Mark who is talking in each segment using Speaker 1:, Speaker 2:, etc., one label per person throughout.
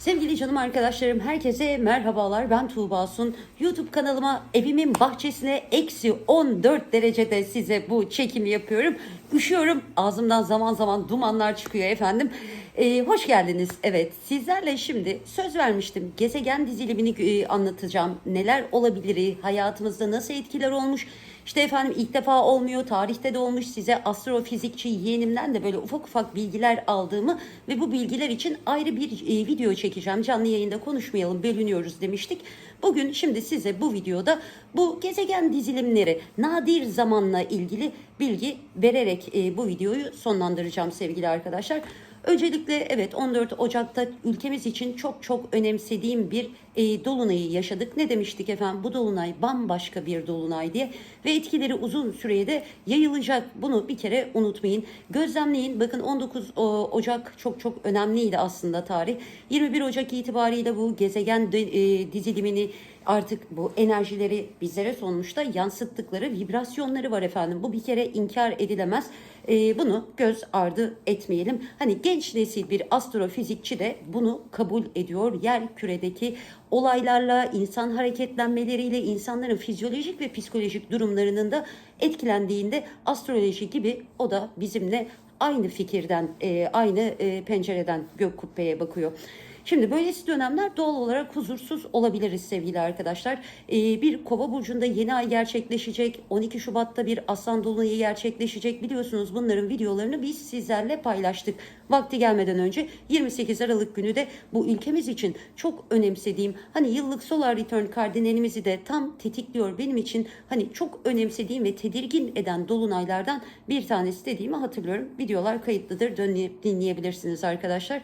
Speaker 1: Sevgili canım arkadaşlarım herkese merhabalar ben Tuğba Sun. YouTube kanalıma evimin bahçesine eksi 14 derecede size bu çekimi yapıyorum. Üşüyorum ağzımdan zaman zaman dumanlar çıkıyor efendim. Ee, hoş geldiniz. Evet sizlerle şimdi söz vermiştim. Gezegen dizilimini e, anlatacağım. Neler olabilir, hayatımızda nasıl etkiler olmuş. İşte efendim ilk defa olmuyor, tarihte de olmuş size astrofizikçi yeğenimden de böyle ufak ufak bilgiler aldığımı ve bu bilgiler için ayrı bir e, video çekeceğim. Canlı yayında konuşmayalım, bölünüyoruz demiştik. Bugün şimdi size bu videoda bu gezegen dizilimleri nadir zamanla ilgili bilgi vererek e, bu videoyu sonlandıracağım sevgili arkadaşlar. Öncelikle evet 14 Ocak'ta ülkemiz için çok çok önemsediğim bir e, dolunayı yaşadık. Ne demiştik efendim? Bu dolunay bambaşka bir dolunay diye ve etkileri uzun süreye de yayılacak. Bunu bir kere unutmayın. Gözlemleyin. Bakın 19 o- Ocak çok çok önemliydi aslında tarih. 21 Ocak itibariyle bu gezegen e, dizilimini artık bu enerjileri bizlere sonuçta yansıttıkları vibrasyonları var efendim. Bu bir kere inkar edilemez. Ee, bunu göz ardı etmeyelim. Hani genç nesil bir astrofizikçi de bunu kabul ediyor. Yer küredeki olaylarla, insan hareketlenmeleriyle, insanların fizyolojik ve psikolojik durumlarının da etkilendiğinde astroloji gibi o da bizimle aynı fikirden, e, aynı e, pencereden gök kubbeye bakıyor. Şimdi böylesi dönemler doğal olarak huzursuz olabiliriz sevgili arkadaşlar. Ee, bir kova burcunda yeni ay gerçekleşecek. 12 Şubat'ta bir aslan dolunayı gerçekleşecek. Biliyorsunuz bunların videolarını biz sizlerle paylaştık. Vakti gelmeden önce 28 Aralık günü de bu ülkemiz için çok önemsediğim hani yıllık solar return kardinalimizi de tam tetikliyor benim için hani çok önemsediğim ve tedirgin eden dolunaylardan bir tanesi dediğimi hatırlıyorum. Videolar kayıtlıdır dönüp dinleyebilirsiniz arkadaşlar.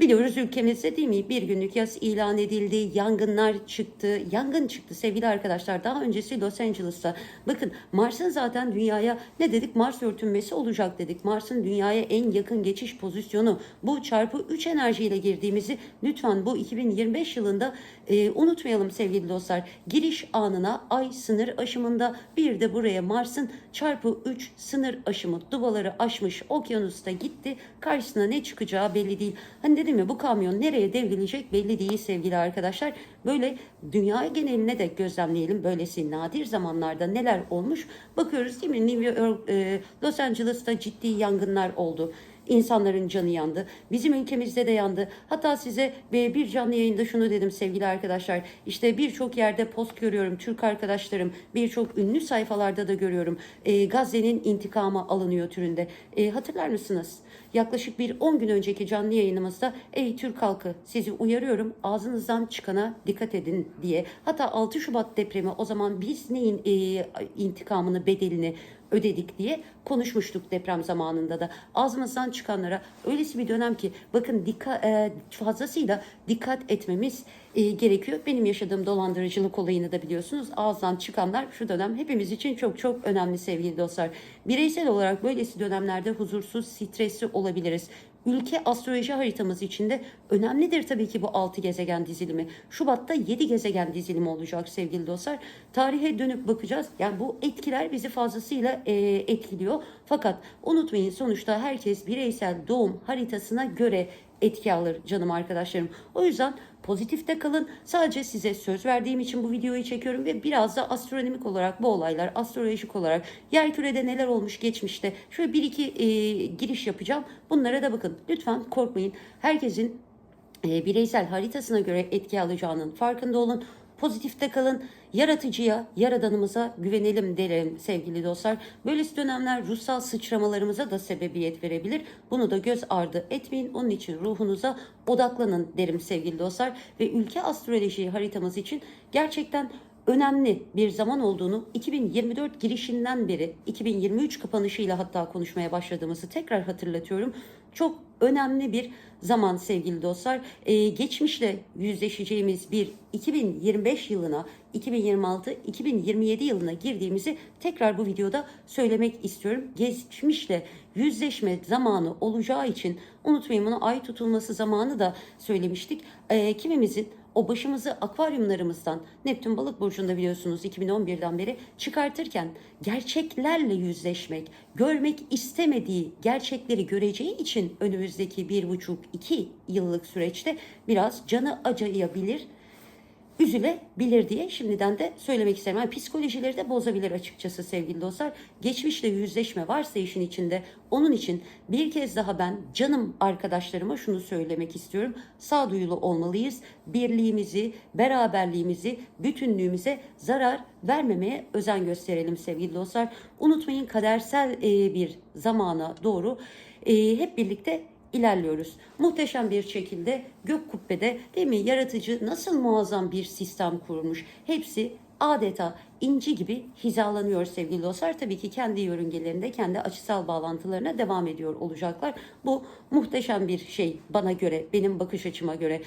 Speaker 1: Biliyoruz ülkemizde değil mi bir günlük yaz ilan edildi, yangınlar çıktı, yangın çıktı sevgili arkadaşlar. Daha öncesi Los Angeles'ta. Bakın Mars'ın zaten dünyaya ne dedik? Mars örtünmesi olacak dedik. Mars'ın dünyaya en yakın geçiş pozisyonu bu çarpı 3 enerjiyle girdiğimizi lütfen bu 2025 yılında e, unutmayalım sevgili dostlar. Giriş anına ay sınır aşımında bir de buraya Mars'ın çarpı 3 sınır aşımı dubaları aşmış okyanusta gitti. Karşısına ne çıkacağı belli değil. Hani dedim ya bu kamyon nereye devrilecek belli değil sevgili arkadaşlar. Böyle dünya geneline de gözlemleyelim. Böylesi nadir zamanlarda neler olmuş. Bakıyoruz değil mi? New York, e, Los Angeles'ta ciddi yangınlar oldu. İnsanların canı yandı. Bizim ülkemizde de yandı. Hatta size bir canlı yayında şunu dedim sevgili arkadaşlar. İşte birçok yerde post görüyorum. Türk arkadaşlarım birçok ünlü sayfalarda da görüyorum. E, Gazze'nin intikamı alınıyor türünde. E, hatırlar mısınız? Yaklaşık bir 10 gün önceki canlı yayınımızda ey Türk halkı sizi uyarıyorum ağzınızdan çıkana dikkat edin diye. Hatta 6 Şubat depremi o zaman biz neyin e, intikamını bedelini ödedik diye konuşmuştuk deprem zamanında da. Ağzımızdan çıkanlara öylesi bir dönem ki bakın dikkat e, fazlasıyla dikkat etmemiz e, gerekiyor. Benim yaşadığım dolandırıcılık olayını da biliyorsunuz. Ağızdan çıkanlar şu dönem hepimiz için çok çok önemli sevgili dostlar. Bireysel olarak böylesi dönemlerde huzursuz, stresli olabiliriz. Ülke astroloji haritamız içinde önemlidir tabii ki bu 6 gezegen dizilimi. Şubat'ta 7 gezegen dizilimi olacak sevgili dostlar. Tarihe dönüp bakacağız. Yani bu etkiler bizi fazlasıyla e, etkiliyor. Fakat unutmayın sonuçta herkes bireysel doğum haritasına göre etki alır canım arkadaşlarım. O yüzden pozitifte kalın. Sadece size söz verdiğim için bu videoyu çekiyorum ve biraz da astronomik olarak bu olaylar, astrolojik olarak yerkürede neler olmuş geçmişte şöyle bir iki e, giriş yapacağım. Bunlara da bakın. Lütfen korkmayın. Herkesin e, bireysel haritasına göre etki alacağının farkında olun. Pozitifte kalın. Yaratıcıya, yaradanımıza güvenelim derim sevgili dostlar. Böylesi dönemler ruhsal sıçramalarımıza da sebebiyet verebilir. Bunu da göz ardı etmeyin. Onun için ruhunuza odaklanın derim sevgili dostlar. Ve ülke astroloji haritamız için gerçekten önemli bir zaman olduğunu 2024 girişinden beri 2023 kapanışıyla hatta konuşmaya başladığımızı tekrar hatırlatıyorum. Çok önemli bir zaman sevgili dostlar. Ee, geçmişle yüzleşeceğimiz bir 2025 yılına 2026-2027 yılına girdiğimizi tekrar bu videoda söylemek istiyorum. Geçmişle yüzleşme zamanı olacağı için unutmayın bunu ay tutulması zamanı da söylemiştik. Ee, kimimizin o başımızı akvaryumlarımızdan Neptün balık burcunda biliyorsunuz 2011'den beri çıkartırken gerçeklerle yüzleşmek, görmek istemediği gerçekleri göreceği için önümüzdeki bir buçuk iki yıllık süreçte biraz canı acıyabilir üzülebilir diye şimdiden de söylemek isterim. Yani psikolojileri de bozabilir açıkçası sevgili dostlar. Geçmişle yüzleşme varsa işin içinde onun için bir kez daha ben canım arkadaşlarıma şunu söylemek istiyorum. Sağduyulu olmalıyız. Birliğimizi, beraberliğimizi, bütünlüğümüze zarar vermemeye özen gösterelim sevgili dostlar. Unutmayın kadersel bir zamana doğru hep birlikte ilerliyoruz. Muhteşem bir şekilde gök kubbede değil mi yaratıcı nasıl muazzam bir sistem kurmuş. Hepsi adeta inci gibi hizalanıyor sevgili dostlar. Tabii ki kendi yörüngelerinde, kendi açısal bağlantılarına devam ediyor olacaklar. Bu muhteşem bir şey bana göre, benim bakış açıma göre.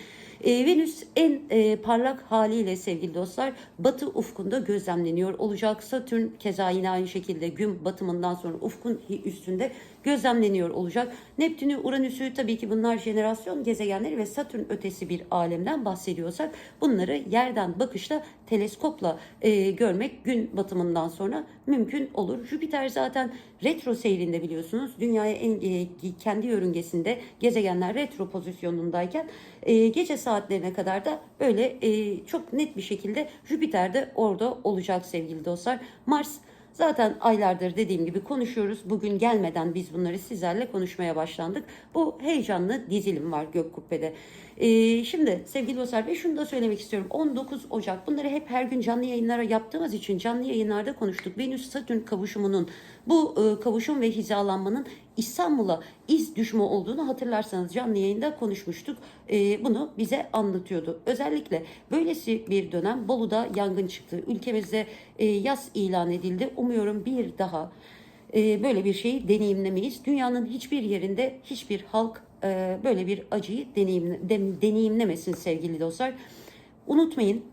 Speaker 1: Ee, Venüs en e, parlak haliyle sevgili dostlar batı ufkunda gözlemleniyor olacak. Satürn keza yine aynı şekilde gün batımından sonra ufkun üstünde gözlemleniyor olacak. Neptünü, Uranüs'ü tabii ki bunlar jenerasyon gezegenleri ve Satürn ötesi bir alemden bahsediyorsak bunları yerden bakışla teleskopla e, görmek gün batımından sonra mümkün olur. Jüpiter zaten retro seyrinde biliyorsunuz. Dünyaya en e, kendi yörüngesinde gezegenler retro pozisyonundayken e, gece saatlerine kadar da böyle e, çok net bir şekilde Jüpiter de orada olacak sevgili dostlar. Mars Zaten aylardır dediğim gibi konuşuyoruz. Bugün gelmeden biz bunları sizlerle konuşmaya başlandık. Bu heyecanlı dizilim var Gök Kubbe'de. Ee, şimdi sevgili dostlar ve şunu da söylemek istiyorum. 19 Ocak bunları hep her gün canlı yayınlara yaptığımız için canlı yayınlarda konuştuk. Venüs Satürn kavuşumunun bu e, kavuşum ve hizalanmanın İstanbul'a iz düşme olduğunu hatırlarsanız canlı yayında konuşmuştuk. E, bunu bize anlatıyordu. Özellikle böylesi bir dönem Bolu'da yangın çıktı. Ülkemizde e, yaz ilan edildi. Umuyorum bir daha e, böyle bir şeyi deneyimlemeyiz. Dünyanın hiçbir yerinde hiçbir halk e, böyle bir acıyı deneyimle, deneyimlemesin sevgili dostlar. Unutmayın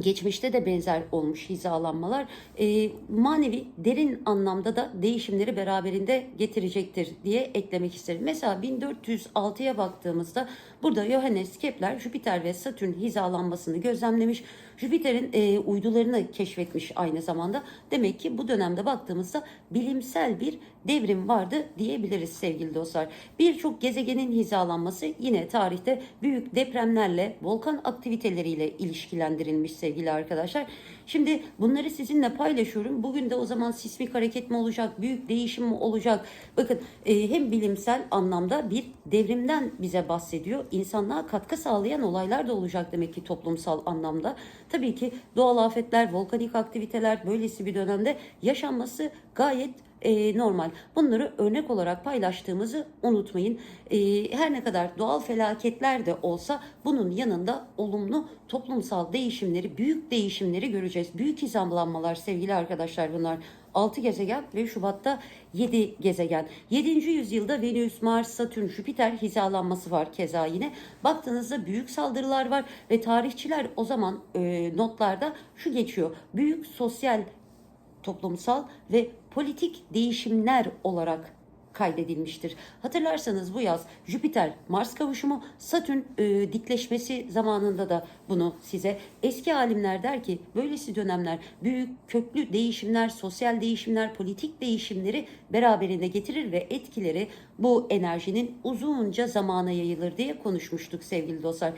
Speaker 1: geçmişte de benzer olmuş hizalanmalar e, manevi derin anlamda da değişimleri beraberinde getirecektir diye eklemek isterim. Mesela 1406'ya baktığımızda burada Johannes Kepler Jüpiter ve Satürn hizalanmasını gözlemlemiş. Jüpiter'in e, uydularını keşfetmiş aynı zamanda. Demek ki bu dönemde baktığımızda bilimsel bir devrim vardı diyebiliriz sevgili dostlar. Birçok gezegenin hizalanması yine tarihte büyük depremlerle, volkan aktiviteleriyle ilişkilendirilmiş sevgili arkadaşlar. Şimdi bunları sizinle paylaşıyorum. Bugün de o zaman sismik hareket mi olacak, büyük değişim mi olacak? Bakın e, hem bilimsel anlamda bir devrimden bize bahsediyor. İnsanlığa katkı sağlayan olaylar da olacak demek ki toplumsal anlamda. Tabii ki doğal afetler, volkanik aktiviteler böylesi bir dönemde yaşanması gayet e, normal. Bunları örnek olarak paylaştığımızı unutmayın. E, her ne kadar doğal felaketler de olsa bunun yanında olumlu toplumsal değişimleri, büyük değişimleri göreceğiz. Büyük hizamlanmalar sevgili arkadaşlar bunlar. 6 gezegen ve Şubat'ta 7 gezegen. 7. yüzyılda Venüs, Mars, Satürn, Jüpiter hizalanması var keza yine. Baktığınızda büyük saldırılar var ve tarihçiler o zaman e, notlarda şu geçiyor. Büyük sosyal toplumsal ve politik değişimler olarak kaydedilmiştir. Hatırlarsanız bu yaz Jüpiter Mars kavuşumu Satürn e, dikleşmesi zamanında da bunu size eski alimler der ki böylesi dönemler büyük köklü değişimler, sosyal değişimler, politik değişimleri beraberinde getirir ve etkileri bu enerjinin uzunca zamana yayılır diye konuşmuştuk sevgili dostlar.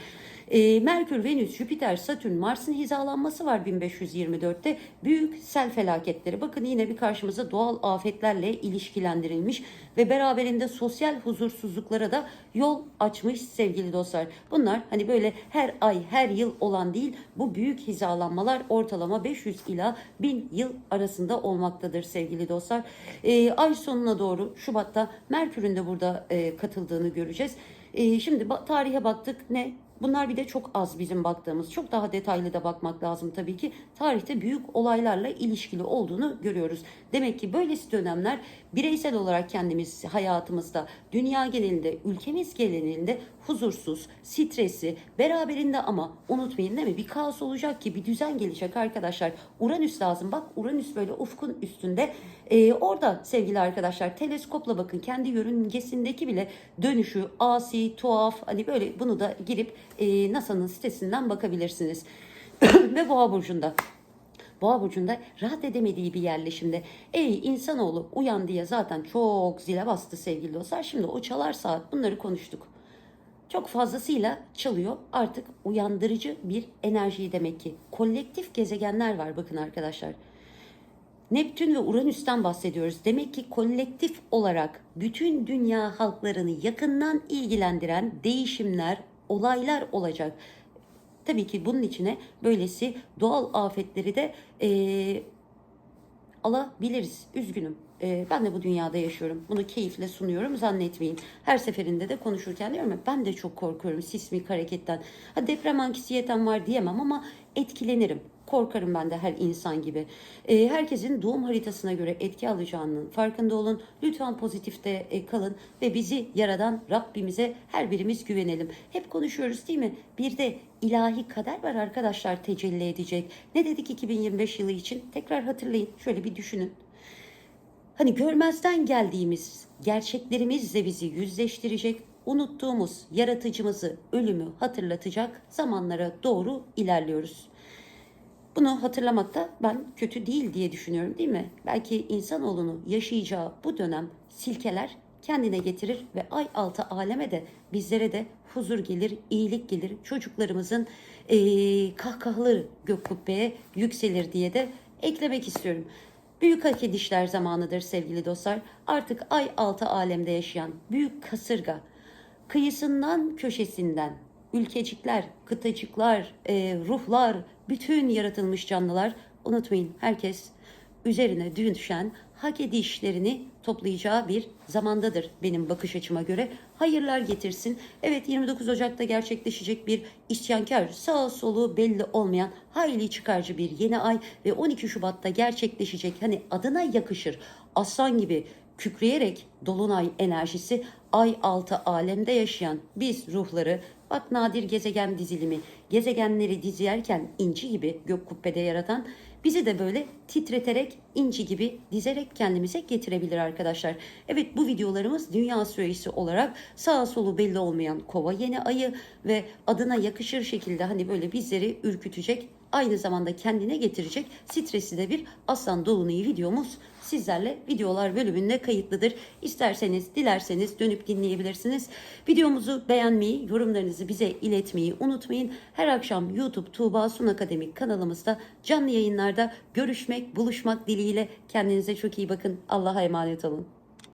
Speaker 1: E, Merkür, Venüs, Jüpiter, Satürn, Mars'ın hizalanması var 1524'te. Büyük sel felaketleri. Bakın yine bir karşımıza doğal afetlerle ilişkilendirilmiş ve beraberinde sosyal huzursuzluklara da yol açmış sevgili dostlar. Bunlar hani böyle her ay, her yıl olan değil. Bu büyük hizalanmalar ortalama 500 ila 1000 yıl arasında olmaktadır sevgili dostlar. E, ay sonuna doğru Şubat'ta Merkür'ün de burada e, katıldığını göreceğiz. E, şimdi tarihe baktık ne? Bunlar bir de çok az bizim baktığımız. Çok daha detaylı da bakmak lazım tabii ki. Tarihte büyük olaylarla ilişkili olduğunu görüyoruz. Demek ki böylesi dönemler bireysel olarak kendimiz hayatımızda, dünya genelinde, ülkemiz genelinde huzursuz, stresli, beraberinde ama unutmayın değil mi? Bir kaos olacak ki bir düzen gelecek arkadaşlar. Uranüs lazım. Bak Uranüs böyle ufkun üstünde. Ee, orada sevgili arkadaşlar teleskopla bakın kendi yörüngesindeki bile dönüşü, asi, tuhaf hani böyle bunu da girip e, NASA'nın sitesinden bakabilirsiniz. Ve Boğa burcunda Boğa burcunda rahat edemediği bir yerleşimde. Ey insanoğlu uyan diye zaten çok zile bastı sevgili dostlar. Şimdi o çalar saat bunları konuştuk. Çok fazlasıyla çalıyor. Artık uyandırıcı bir enerji demek ki. Kolektif gezegenler var bakın arkadaşlar. Neptün ve Uranüs'ten bahsediyoruz. Demek ki kolektif olarak bütün dünya halklarını yakından ilgilendiren değişimler, olaylar olacak. Tabii ki bunun içine böylesi doğal afetleri de eee, alabiliriz. Üzgünüm. Ee, ben de bu dünyada yaşıyorum. Bunu keyifle sunuyorum zannetmeyin. Her seferinde de konuşurken diyorum ya ben de çok korkuyorum sismik hareketten. Ha, deprem anksiyetem var diyemem ama etkilenirim. Korkarım ben de her insan gibi. Ee, herkesin doğum haritasına göre etki alacağının farkında olun. Lütfen pozitifte e, kalın ve bizi yaradan Rabbimize her birimiz güvenelim. Hep konuşuyoruz değil mi? Bir de ilahi kader var arkadaşlar tecelli edecek. Ne dedik 2025 yılı için? Tekrar hatırlayın. Şöyle bir düşünün. Hani görmezden geldiğimiz gerçeklerimizle bizi yüzleştirecek, unuttuğumuz yaratıcımızı, ölümü hatırlatacak zamanlara doğru ilerliyoruz. Bunu hatırlamakta ben kötü değil diye düşünüyorum değil mi? Belki insanoğlunu yaşayacağı bu dönem silkeler kendine getirir ve ay altı aleme de bizlere de huzur gelir, iyilik gelir. Çocuklarımızın eee kahkahaları gök kubbeye yükselir diye de eklemek istiyorum. Büyük hak edişler zamanıdır sevgili dostlar. Artık ay altı alemde yaşayan büyük kasırga kıyısından köşesinden ülkecikler, kıtacıklar, e, ruhlar, bütün yaratılmış canlılar unutmayın herkes üzerine düşen hak edişlerini toplayacağı bir zamandadır benim bakış açıma göre. Hayırlar getirsin. Evet 29 Ocak'ta gerçekleşecek bir isyankar, sağ solu belli olmayan hayli çıkarcı bir yeni ay ve 12 Şubat'ta gerçekleşecek hani adına yakışır aslan gibi kükreyerek dolunay enerjisi ay altı alemde yaşayan biz ruhları bak nadir gezegen dizilimi gezegenleri dizerken inci gibi gök kubbede yaratan bizi de böyle titreterek inci gibi dizerek kendimize getirebilir arkadaşlar. Evet bu videolarımız dünya süresi olarak sağ solu belli olmayan kova yeni ayı ve adına yakışır şekilde hani böyle bizleri ürkütecek aynı zamanda kendine getirecek stresi de bir aslan dolunayı videomuz sizlerle videolar bölümünde kayıtlıdır. İsterseniz, dilerseniz dönüp dinleyebilirsiniz. Videomuzu beğenmeyi, yorumlarınızı bize iletmeyi unutmayın. Her akşam YouTube Tuğba Sun Akademik kanalımızda canlı yayınlarda görüşmek, buluşmak dileğiyle kendinize çok iyi bakın. Allah'a emanet olun.